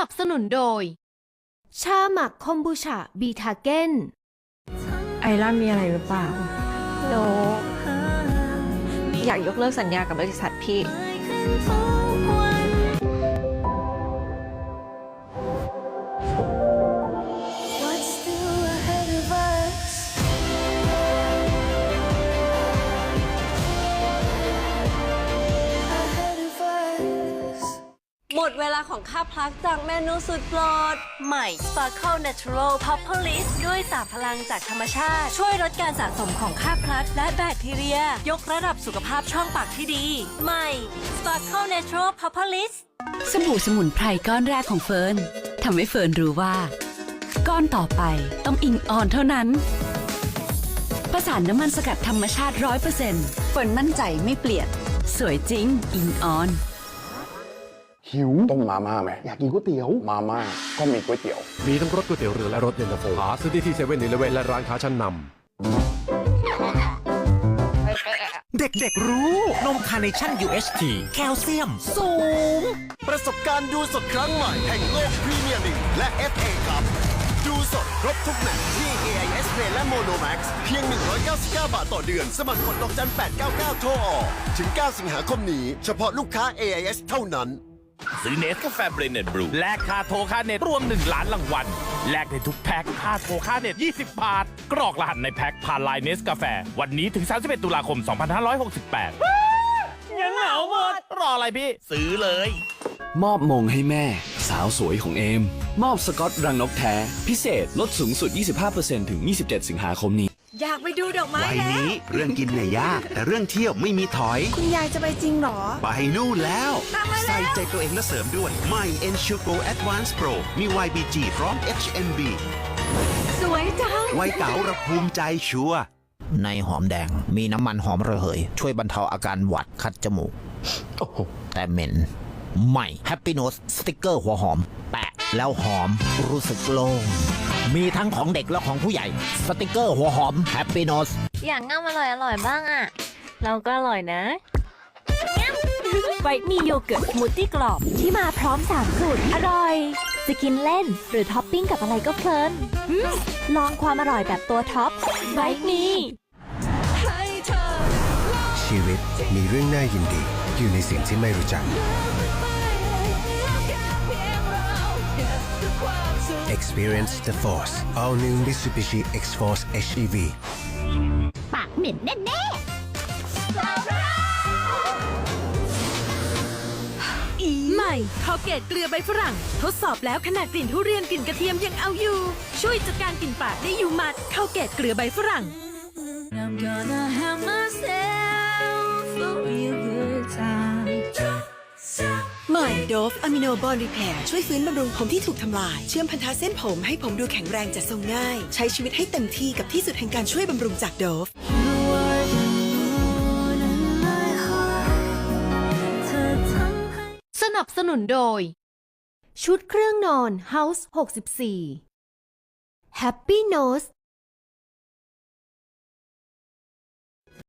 นับสนุนโดย ชาหมักคอมบูชาบีทาเกนไอร่ามีอะไรหรือเปล่า โน อยากยกเลิกสัญญากับบริษัทพี่ หมดเวลาของค่าพลักจากเมนูสุดโปรด ใหม่ Sparkle Natural Propolis ด้วยสารพลังจากธรรมชาติ ช่วยลดการสะสมของค่าพลักและแบคทีเรีย ยกระดับสุขภาพช่องปากที่ดี ใหม่ Sparkle Natural Propolis สบู่สมุนไพรก้อนแรกของเฟิร์นทำให้เฟิร์นรู้ว่า ก้อนต่อไปต้องอิงออนเท่านั้นประสานน้ำมันสกัดธรรมชาติร้อยเปอร์เซ็นต์เฟิร์นมั่นใจไม่เปลี่ยน สวยจริง อิงออน หิว ต้มมาม่าไหมอยากกินก๋วยเตี๋ยว มาม่าก็มีก๋วยเตี๋ยว มีทั้งรถก๋วยเตี๋ยวเรือและรถเย็นตาโฟหาซื้อได้ที่เซเว่นอีเลเวนและร้านค้าชั้นนำเด็กๆรู้ นมคาร์เนชั่น UHT แคลเซียม สูง ประสบการณ์ดูสดครั้งใหม่แห่งโลกพรีเมียร์ลีกและ FA ครับดูสดครบทุกแมตช์ที่ AIS Play และ Mono Max เพียง 199 บาทต่อเดือน สมัครกดดอกจัน 899 โทรออก ถึง 9 สิงหาคมนี้ เฉพาะลูกค้า AIS เท่านั้น ซื้อเนสกาแฟเบรนเน็ตบรูแลกค่าโทรค่าเน็ตรวม 1 ล้านรางวัลแลกในทุกแพ็คค่าโทรค่าเน็ต 20 บาท กรอกรหัสในแพ็คผ่านไลน์เนสกาแฟวันนี้ถึง 31 ตุลาคม 2568ยังเหงาหมดรออะไรพี่ ซื้อเลย มอบมงให้แม่ สาวสวยของเอม มอบสกอตรังนกแท้ พิเศษลดสูงสุด 25%ถึง 27 สิงหาคมนี้ อยากไปดูดอกไม้วัยแล้ว นี้ เรื่องกินเนี่ยยาก แต่เรื่องเที่ยวไม่มีถอย คุณยายจะไปจริงเหรอ ไปนู่นแล้วใส่ใจตัวเองและเสริมด้วยใหม่ Ensure Advanced Pro มี YBG พร้อม HMB สวยจัง วัยเก๋าระภูมิใจชัวร์ ในหอมแดงมีน้ำมันหอมระเหย ช่วยบรรเทาอาการหวัดคัดจมูก แต่เหม็นใหม่ Happy Nose สติกเกอร์หัวหอม แปะ แล้วหอมรู้สึกโล่งมีทั้งของเด็กและของผู้ใหญ่ สติกเกอร์หัวหอม Happy Nose อยากง่ามอร่อยอร่อยบ้างอะเราก็อร่อยนะไวท์มีโยเกิร์ตสมูทตี้กรอบ ที่มาพร้อมสามสูตรอร่อย จะกินเล่นหรือท็อปปิ้งกับอะไรก็เพลินอืมลองความอร่อยแบบตัวท็อปไวท์มีชีวิตมีเรื่องน่ายินดี อยู่ในสิ่งที่ไม่รู้จัก Experience the Force All New Mitsubishi X-Force HEV ปากเหม็นแน่ใหม่คอเกตเกลือใบฝรั่ง ทดสอบแล้วขนาดกลิ่นทุเรียนกลิ่นกระเทียมยังเอาอยู่ ช่วยจัดการกลิ่นปากได้อยู่หมัดคอเกตเกลือใบฝรั่ง I'm gonna have myself โดฟอะมิโนบอลรีแพร์ช่วยฟื้นบำรุงผมที่ถูกทำลาย เชื่อมพันธะเส้นผมให้ผมดูแข็งแรงจัดทรงง่าย ใช้ชีวิตให้เต็มที่กับที่สุดแห่งการช่วยบำรุงจากโดฟสนับสนุนโดย ชุดเครื่องนอน House 64 Happy Nose